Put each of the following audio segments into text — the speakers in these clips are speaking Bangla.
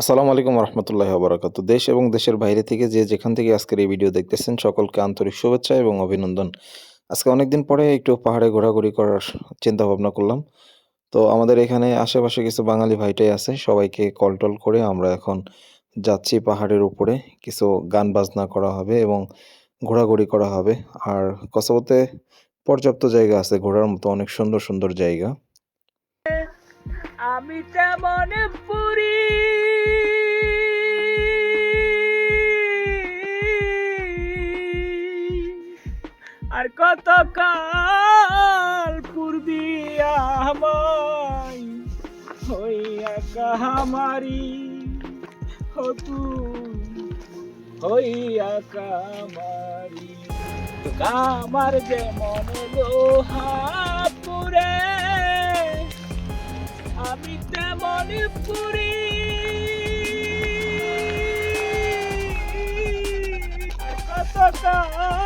আসসালামু আলাইকুম রহমতুল্লাহ বরাকাতু দেশ এবং দেশের বাইরে থেকে যে যেখান থেকে আজকের এই ভিডিও দেখতেছেন, সকলকে আন্তরিক শুভেচ্ছা এবং অভিনন্দন। আজকে অনেকদিন পরে একটু পাহাড়ে ঘোরাঘুরি করার চিন্তা ভাবনা করলাম। তো আমাদের এখানে আশেপাশে কিছু বাঙালি ভাইটাই আছে, সবাইকে কল টল করে আমরা এখন যাচ্ছি পাহাড়ের উপরে। কিছু গান বাজনা করা হবে এবং ঘোরাঘুরি করা হবে। আর কসবতে পর্যাপ্ত জায়গা আছে ঘোরার মতো, অনেক সুন্দর সুন্দর জায়গা। আমি আর কত কাল পূর্বি কাহামারি হতু হইয়া কামারি কামার যেমন লোহা পুরে আমি তেমন পুরি। কতকাল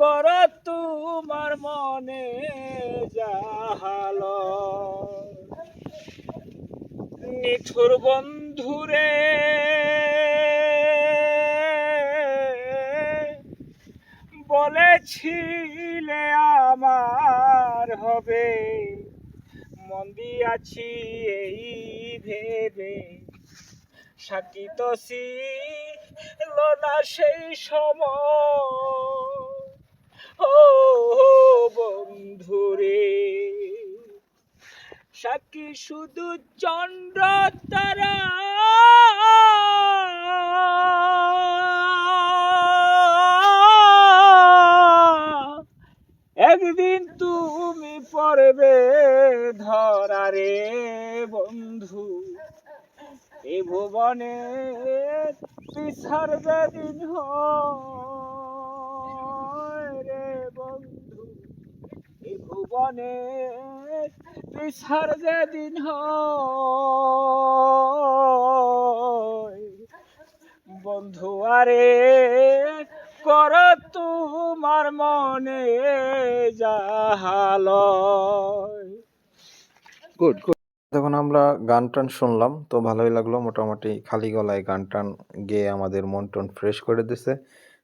কর তোমার মনে যাহাল। নিঠুর বন্ধুরে, বলেছিলে আমার হবে। মন দিয়াছি এই ভেবে সাকি তো ছিল সেই সময়। বন্ধুরে, সাক্ষী শুধু চন্দ্র তারা একদিন তুমি পড়বে ধরারে বন্ধু, এ ভুবনে পিছার যেদিন হয় রে বন্ধু এ ভুবনে বন্ধু, আরে কর তোমার মনে গুড গুড। আমরা গান টান শুনলাম, তো ভালোই লাগল। মোটামুটি খালি গলায় গান টান গেয়ে আমাদের মন টন ফ্রেশ করে দিছে।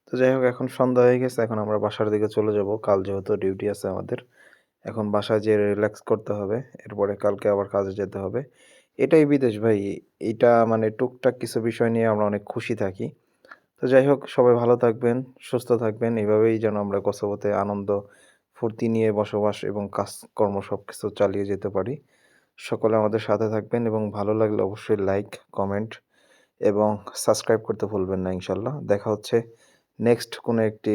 তো যাই হোক, এখন সন্ধ্যা হয়ে গেছে। এখন আমরা বাসার দিকে চলে যাব। কাল যেহেতু ডিউটি আছে আমাদের এখন বাসায় যেয়ে রিল্যাক্স করতে হবে, এরপরে কালকে আবার কাজে যেতে হবে। এটাই বিদেশ ভাই, এটা মানে টুকটাক কিছু বিষয় নিয়ে আমরা অনেক খুশি থাকি। তো যাই হোক, সবাই ভালো থাকবেন, সুস্থ থাকবেন, এভাবেই যেন আমরা কসবতে আনন্দ, ফুর্তি নিয়ে বসবাস এবং কাজকর্ম সব কিছু চালিয়ে যেতে পারি। সকলে আমাদের সাথে থাকবেন এবং ভালো লাগলে অবশ্যই লাইক কমেন্ট এবং সাবস্ক্রাইব করতে ভুলবেন না ইনশাল্লাহ। দেখা হচ্ছে নেক্সট কোনো একটি